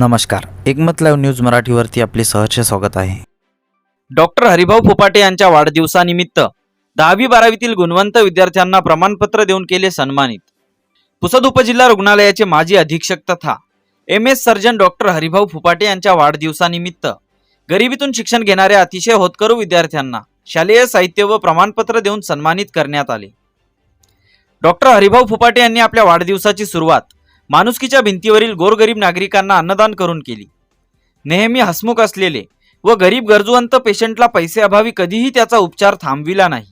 नमस्कार. एकमत live news मराठीवरती आपले सहर्ष स्वागत आहे. डॉक्टर हरिभाऊ फुपाटे यांच्या वाढदिवसानिमित्त दहावी बारावीतील गुणवंत विद्यार्थ्यांना प्रमाणपत्र देऊन केले सन्मानित. पुसद उपजिल्हा रुग्णालयाचे माजी अधीक्षक तथा M. S. Surgeon doctor Haribhau Phupate यांच्या वाढदिवसानिमित्त गरिबीतून शिक्षण घेणाऱ्या अतिशय होतकरू विद्यार्थ्यांना शालेय साहित्य व प्रमाणपत्र देऊन सन्मानित करण्यात आले. डॉक्टर हरिभाऊ फुपाटे यांनी आपल्या वाढदिवसाची सुरुवात माणुसकीच्या भिंतीवरील गोरगरीब नागरिकांना अन्नदान करून केली. नेहमी हसमुख असलेले व गरीब गरजूवंत पेशंटला पैसे अभावी कधीही त्याचा उपचार थांबविला नाही.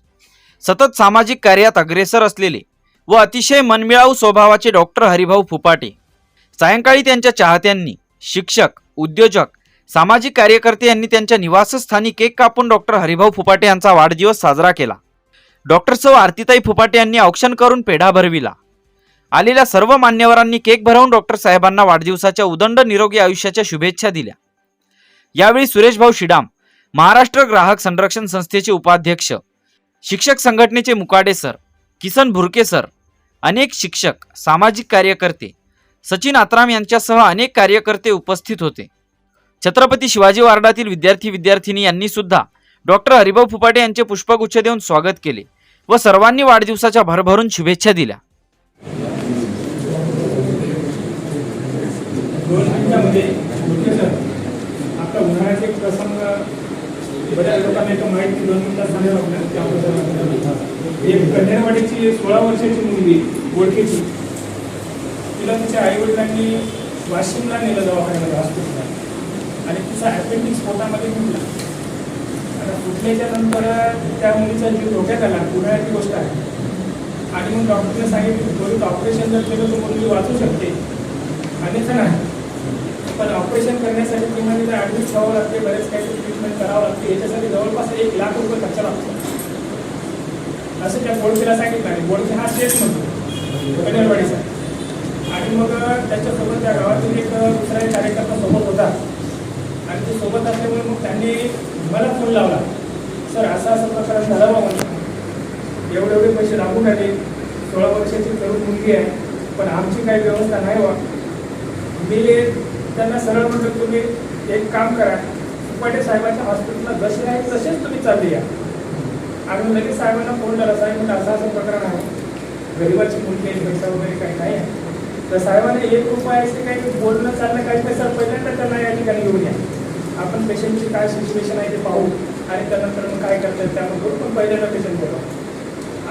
सतत सामाजिक कार्यात अग्रेसर असलेले व अतिशय मनमिळाऊ स्वभावाचे डॉक्टर हरिभाऊ फुपाटे. सायंकाळी त्यांच्या चाहत्यांनी शिक्षक उद्योजक सामाजिक कार्यकर्ते यांनी त्यांच्या निवासस्थानी केक कापून डॉक्टर हरिभाऊ फुपाटे यांचा वाढदिवस साजरा केला. डॉक्टर सौ आरतीताई फुपाटे यांनी औक्षण करून पेढा भरविला. आलेल्या सर्व मान्यवरांनी केक भरवून डॉक्टर साहेबांना वाढदिवसाच्या उदंड निरोगी आयुष्याच्या शुभेच्छा दिल्या. यावेळी सुरेश भाऊ शिडाम महाराष्ट्र ग्राहक संरक्षण संस्थेचे उपाध्यक्ष शिक्षक संघटनेचे मुकाडे सर किसन भुरके सर अनेक शिक्षक सामाजिक कार्यकर्ते सचिन आत्राम यांच्यासह अनेक कार्यकर्ते उपस्थित होते. छत्रपती शिवाजी वार्डातील विद्यार्थी विद्यार्थिनी यांनी सुद्धा डॉक्टर हरिभाऊ फुपाटे यांचे पुष्पगुच्छ देऊन स्वागत केले व सर्वांनी वाढदिवसाच्या भरभरून शुभेच्छा दिल्या. मध्ये मिनिटामध्ये ओके एक प्रसंग बऱ्याच लोकांना एक माहिती दोन मिनिटात सांगायला लागणार त्याबद्दल एक कन्यावाडीची सोळा वर्षाची मुलगी ओळखीची. तिला तिच्या आईवडिलांनी वाशिमला नेलं दवाखान्याला हॉस्पिटलला आणि तिचा ॲपेंडिक्स पोटामध्ये फुटला. आता फुटल्याच्या नंतर त्या मुलीचा जीव धोक्यात आला. उन्हाळ्याची गोष्ट आहे. आणि मग डॉक्टरने सांगितलं त्वरित ऑपरेशन जर केलं तर मुलगी वाचू शकते. अन्यथा नाही. पण ऑपरेशन करण्यासाठी किमान तिला ॲडमिट व्हावं लागते बरेच काही ट्रीटमेंट करावं लागते. याच्यासाठी जवळपास एक लाख रुपये खर्च लागतो. असं त्या बोडकेला सांगितलं आणि बोडके हा स्टेट म्हणतो. कन्यालवाडीचा आणि मग त्याच्यासोबत त्या गावातील एक दुसरा एक कार्यकर्ता सोबत होता. आणि ते सोबत असल्यामुळे मग त्यांनी मला फोन लावला. सर असं असं प्रकरण झालं बा म्हणजे एवढे एवढे पैसे लागून आले सोळा वर्षाची तरुण मुलगी आहे पण आमची काही व्यवस्था नाही वा मी त्यांना सरळ म्हणलं तुम्ही एक काम करा उपाटे साहेबांच्या हॉस्पिटलला जसे आहे तसेच तुम्ही चालले या आणि लगेच साहेबांना फोन केला साहेब म्हणजे असं असं प्रकरण आहे. गरिबाची मुलगी आहे पैसा वगैरे काही नाही आहे. तर साहेबांनी एक रुपया असे काही बोलणं चाललं काही पैसा पहिल्यांदा त्यांना या ठिकाणी घेऊन या. आपण पेशंटची काय सिच्युएशन आहे ते पाहू. आणि त्यानंतर मग काय करतात त्यामध्ये पण पहिल्यांदा पेशंट बोला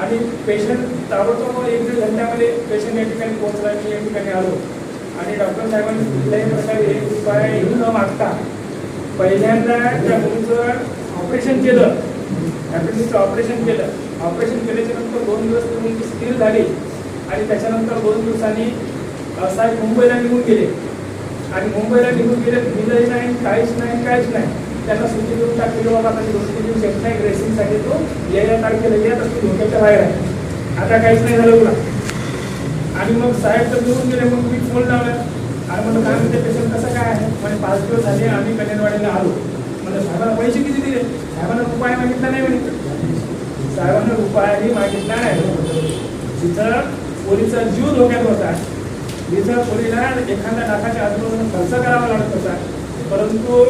आणि पेशंट ताबडतोब एक दीड घंट्यामध्ये पेशंट या ठिकाणी पोहोचला मी या ठिकाणी आलो. आणि डॉक्टर साहेबांनी कुठल्याही प्रकारे एक येऊ न मागता पहिल्यांदा त्या मुलीचं ऑपरेशन केलं. ॲपेंडिक्सचं ऑपरेशन केलं. ऑपरेशन केल्याच्यानंतर दोन दिवस ती मुलगी स्थिर झाली आणि त्याच्यानंतर दोन दिवसांनी साहेब मुंबईला निघून गेले. आणि मुंबईला निघून गेले दिलंही नाही काहीच नाही काहीच नाही. त्यांना सुट्टी देऊन टाकली बाबा आता दोन तीन दिवस येत नाही ड्रेसिंगसाठी तो यायला तारखेला येत असतो धोक्याच्या बाहेर आहे. आता काहीच नाही झालं तुला. आणि मग साहेब तर घेऊन गेले मग मी फोन लावला. आणि म्हणलं काय म्हणते पेशंट कसं काय आहे? म्हणजे पाच दिवस झाले आम्ही कन्यानवाडीला आलो. म्हणजे साहेबांना पैसे किती दिले? साहेबांना उपाय मागितला नाही म्हणे. साहेबांना उपायही मागितला नाही. जिथं पोलीचा जीव धोक्यात होता जिथं पोलीला एखाद्या लाखाच्या आजूबाजूला खर्च करावा लागत होता. परंतु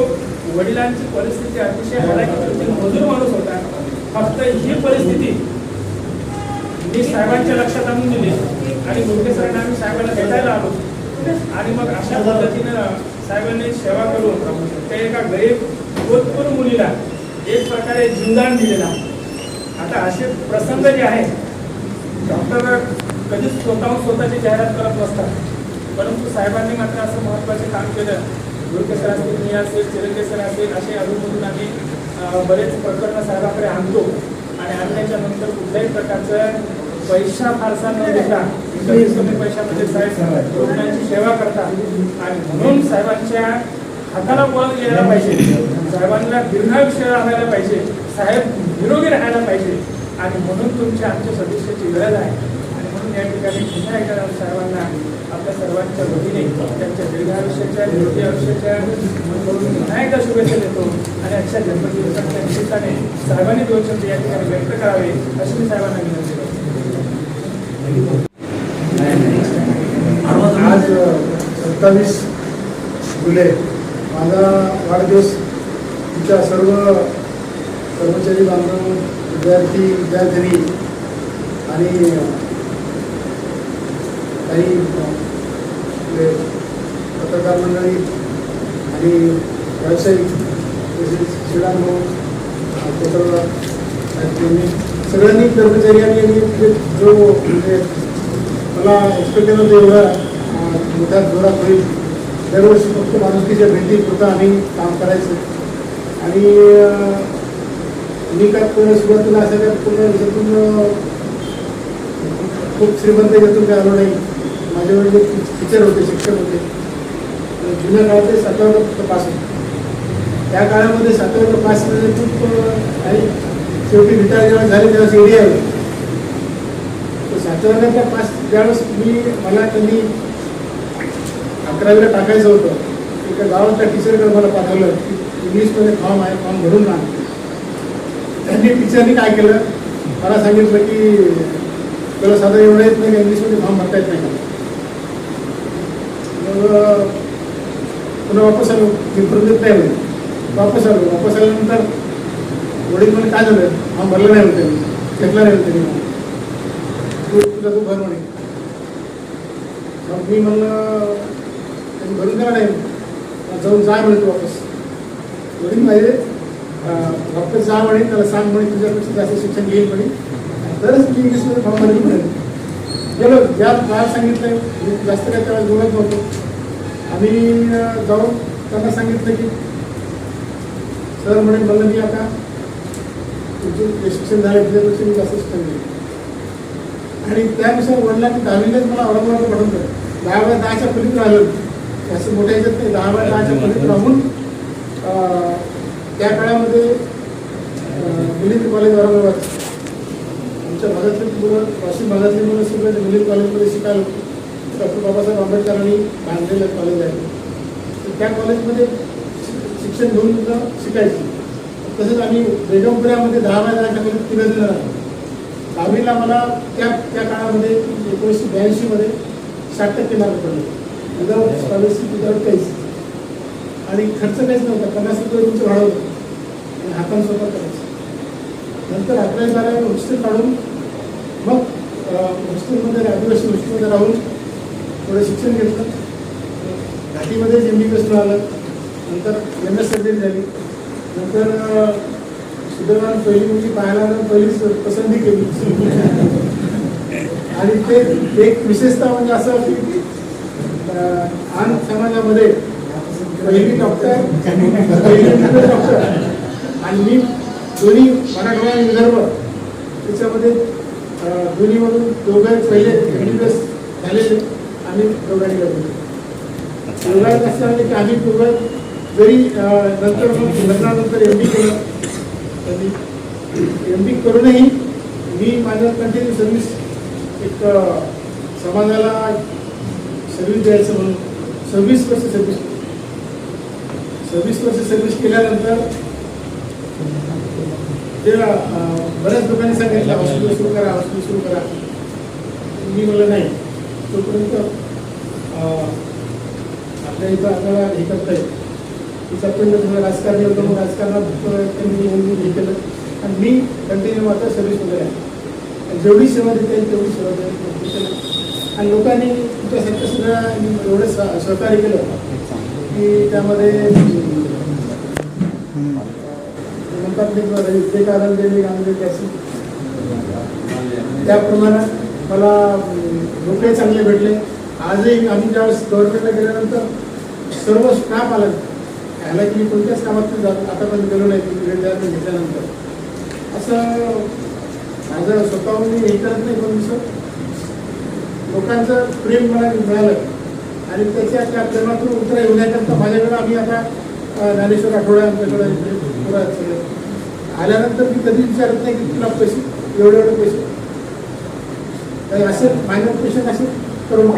वडिलांची परिस्थिती अतिशय हलाखीची होती. मजूर माणूस होता. फक्त ही परिस्थिती मी साहेबांच्या लक्षात आणून दिली. आणि मुलगे सरांना आम्ही साहेबांना भेटायला आलो. आणि मग अशा पद्धतीनं साहेबांनी सेवा करून त्या एका गरीब गोतपूर मुलीला एक प्रकारे जीवदान दिलेला आता असे प्रसंग जे आहेत डॉक्टर कधीच स्वतःहून स्वतःची जाहिरात करत नसतात. परंतु साहेबांनी मात्र असं महत्त्वाचे काम केलं. दुर्गे सर असतील मी असेल चिरंगे सर असेल असे अजूनमधून आम्ही बरेच प्रकरणं साहेबाकडे आणतो. आणि आणल्याच्या नंतर कुठल्याही प्रकारचं पैसा फारसा न देता कमीत कमी पैशामध्ये साहेब रुग्णांची सेवा करतात आणि म्हणून साहेबांच्या हाताला बळ गेला पाहिजे. साहेबांना दीर्घायुष्य राहायला पाहिजे. साहेब निरोगी राहायला पाहिजे. आणि म्हणून तुमच्या आमच्या सदस्याची गरज आहे. आणि म्हणून या ठिकाणी पुन्हा एकदा साहेबांना आपल्या सर्वांच्या वतीने त्यांच्या दीर्घायुष्याच्या निरोगी आयुष्याच्या म्हणून पुन्हा एकदा शुभेच्छा देतो. आणि अशा जन्मदिवसाच्या निमित्ताने साहेबांनी दोन शब्द या ठिकाणी व्यक्त करावे अशी मी साहेबांना विनंती करतो. आज सत्तावीस जुलै माझा वाढदिवस. तुमच्या सर्व कर्मचारी बांधव विद्यार्थी विद्यार्थिनी आणि काही पत्रकार मंडळी आणि व्यावसायिक तसेच क्रीडांनो त्यांनी सगळ्यांनी कर्मचारी आणि जो म्हणजे मला एक्सपेक्ट केलं होतं एवढा मोठ्या जोरात होईल. दरवर्षी फक्त माणुसकीच्या भेटी होता आम्ही काम करायचं. आणि मी काय पूर्ण सुरुवातीला असं काय पूर्ण याच्यातून खूप श्रीमंत याच्यातून काय आलो नाही. माझे वडील टीचर होते शिक्षक होते. जुन्या काळात सातव्या फक्त पास होते. त्या काळामध्ये सातव्या पास म्हणजे खूप आणि शेवटी रिटायर जेव्हा झाले तेव्हा एरिया होते. तर सातव्याला पास ज्यावेळेस मी मला त्यांनी अकरावीला टाकायचं होतं. एका गावातल्या टीचरकडे मला पाठवलं की इंग्लिशमध्ये फॉर्म आहे फॉर्म भरून ना त्यांनी टीचरनी काय केलं? मला सांगितलं की तुला साधं एवढं येत नाही इंग्लिशमध्ये फॉर्म भरता येत नाही का? मग पुन्हा वापस आलो. मी भरून देत नाही वापस आलो. वापस आल्यानंतर वडील म्हणे काय झालं? फॉर्म भरलं नाही होते मी. घेतला नाही होते मी. तू तुझा तू भर म्हणे. मग मी म्हणलं त्यांनी भरून नाही जाऊन जा म्हणे तू वापस. वडील माझे वापस जा म्हणे त्याला सांग म्हणे तुझ्यापेक्षा जास्त शिक्षण घेईल म्हणे. तरच मी इंग्लिशमध्ये फॉर्म भरेल म्हणे गेलो ज्या काय सांगितलं मी जास्त काय त्यावेळेस बोलत नव्हतो. आम्ही जाऊन त्यांना सांगितलं की सर म्हणे मला मी आता तुमचे शिक्षण झाले त्याच्यापेक्षा मी जास्त शिक्षण घेईल आणि त्यानुसार वडिलांनी दहावीलाच मला औरंगाबाद पाठवून दहा वेळा दहाच्या पलीकडे आलं असं मोठ्या ह्याच्यात नाही दहा बाय दहाच्या राहून त्या काळामध्ये अं, मिलिंद कॉलेज औरंगाबाद आमच्या भागातली मुलं वाशिम भागातली मुलं सगळे मिलिंद कॉलेजमध्ये शिकायला डॉक्टर बाबासाहेब आंबेडकरांनी बांधलेलं कॉलेज आहे. तर त्या कॉलेजमध्ये शिक्षण घेऊन सुद्धा शिकायची. तसंच आम्ही बेगमपुऱ्यामध्ये दहा बाय दहाच्या तिघं राहतो. दहावीला मला त्या त्या काळामध्ये एकोणीसशे ब्याऐंशीमध्ये साठ टक्के मार्क पडले. विदाउट स्कॉलरशिप विदाउट काहीच. आणि खर्च काहीच नव्हता. पन्नास रुपये तुमचं भाडं होतं आणि हातानं स्वतः करायचं. नंतर अकरा बारा हॉस्टेल काढून मग हॉस्टेलमध्ये आदिवासी हॉस्टेलमध्ये राहून थोडं शिक्षण घेतलं. घाटीमध्ये एम बी बी आलं. नंतर एम एस सर्जरी झाली. नंतर सुदैवान पहिली मुलगी पाहायला आलं पहिलीच पसंती केली. आणि ते एक विशेषता म्हणजे असं की आन समाजामध्ये पहिली डॉक्टर डॉक्टर आणि मी दोन्ही मराठवाडा आणि विदर्भ त्याच्यामध्ये दोन्हीमधून दोघं पहिले एम बी बी एस झालेले आम्ही दोघांनी लागले दोघांनी असं की आम्ही दोघं जरी नंतर मग लग्नानंतर एम डी केलं त्यांनी एम डी करूनही मी माझं कंटिन्यू सर्व्हिस एक समाजाला सर्व्हिस द्यायचं म्हणून. सव्वीस वर्ष सर्व्हिस सव्वीस वर्ष सर्व्हिस केल्यानंतर? ते बऱ्याच लोकांनी सांगितलं हॉस्पिटल सुरू करा हॉस्पिटल सुरू करा. मी मला नाही. तोपर्यंत आपल्या इथं आपल्याला हे करता येईल. की सप्टेंबर थोडं राजकारणी होतं मग राजकारणात त्यांनी हे केलं. आणि मी कंटिन्यू आता सर्व्हिस वगैरे आहे जेवढी सेवा देता येईल तेवढी सेवा द्यायला आणि लोकांनी तुमच्यासारखं सुद्धा एवढं सहकार्य केलं की त्यामध्ये अं, म्हणतात ते विवेकानंद त्याची त्याप्रमाणे मला लोकही चांगले भेटले. आजही आम्ही ज्यावेळेस गव्हर्नमेंटला गेल्यानंतर सर्व स्टाफ आला. ह्याला की मी कोणत्याच कामात जात आतापर्यंत गेलो नाही घेतल्यानंतर. असं माझं स्वतःहून मी हे करत नाही पण असं लोकांचं प्रेम मला मिळालं. आणि त्याच्या त्या प्रेमातून उत्तर येण्याकरता माझ्याकडे आम्ही आता ज्ञानेश्वर आठवडे आमच्याकडे आल्यानंतर मी कधी विचारत नाही की तुला पैसे एवढे एवढे पैसे. असे मायनर पेशंट असे करून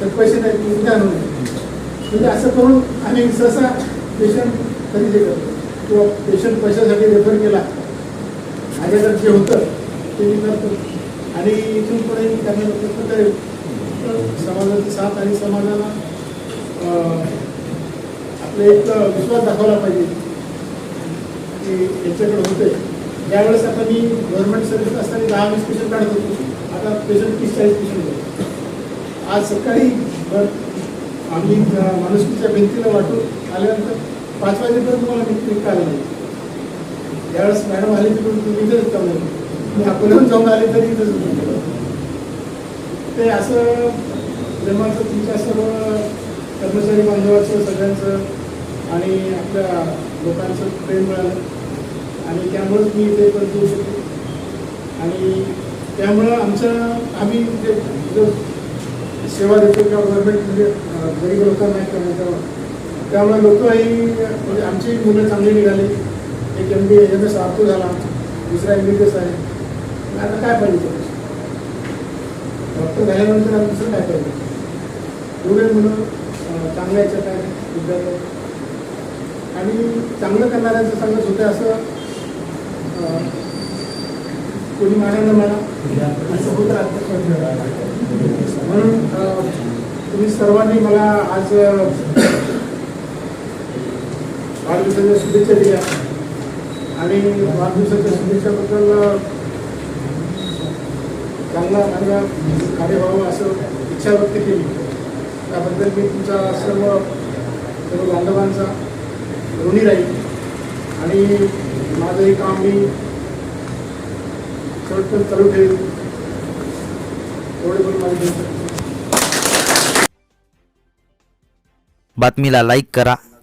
तर पैसे नाही तुम्ही उद्या म्हणजे असं करून आम्ही सहसा पेशंट कधी जे करतो. किंवा पेशंट पैशासाठी रेफर केला. माझ्याकडे जे होतं ते मी करतो. आणि इथून पुढे मी करण्याचा प्रयत्न करेल. समाजाची साथ आणि समाजाला आपला आपले एक विश्वास दाखवला पाहिजे की याच्याकडे होते त्यावेळेस आता मी गव्हर्नमेंट सर्व्हिस असताना दहा वीस पेशंट काढत होतो. आता पेशंट तीस चाळीस पेशंट होते आज सकाळी आम्ही माणुसकीच्या भिंतीला वाटून आल्यानंतर पाच वाजेपर्यंत मला भिंती निघता आलं नाही यावेळेस मॅडम आली तिकडून तुम्ही इथेच काम मी अकोल्याहून जाऊन आले तरी इथेच ते असं प्रेमाचं तुमच्या सर्व कर्मचारी बांधवाचं सगळ्यांचं आणि आपल्या लोकांचं प्रेम मिळालं. आणि त्यामुळेच मी इथे परत येऊ शकतो आणि त्यामुळं आमचं आम्ही जे जो सेवा देतो किंवा गव्हर्नमेंट म्हणजे गरीब लोकांना नाही त्यामुळे लोकही म्हणजे आमची मुलं चांगली निघाली. एक एम बी एम एस आरतो झाला दुसरा एम बी बी एस आहे. आता काय पाहिजे डॉक्टर झाल्यानंतर दुसरं काय पाहिजे? एवढे मुलं चांगल्या याच्यात आहे विद्यार्थी. आणि चांगलं करणाऱ्यांचं सांगत होतं असं कोणी माना न माना असं होत राहतं म्हणून तुम्ही सर्वांनी मला आज अं, वाढदिवसाच्या शुभेच्छा दिल्या. आणि वाढदिवसाच्या शुभेच्छाबद्दल अं, चांगला चांगला व्हावं असं इच्छा व्यक्त केली. त्याबद्दल मी तुमचा सर्व सर्व बांधवांचा ऋणी राहील. आणि माझं हे काम मी शेवटपर्यंत चालू ठेवेल एवढे पण माझे बातमीला लाईक करा.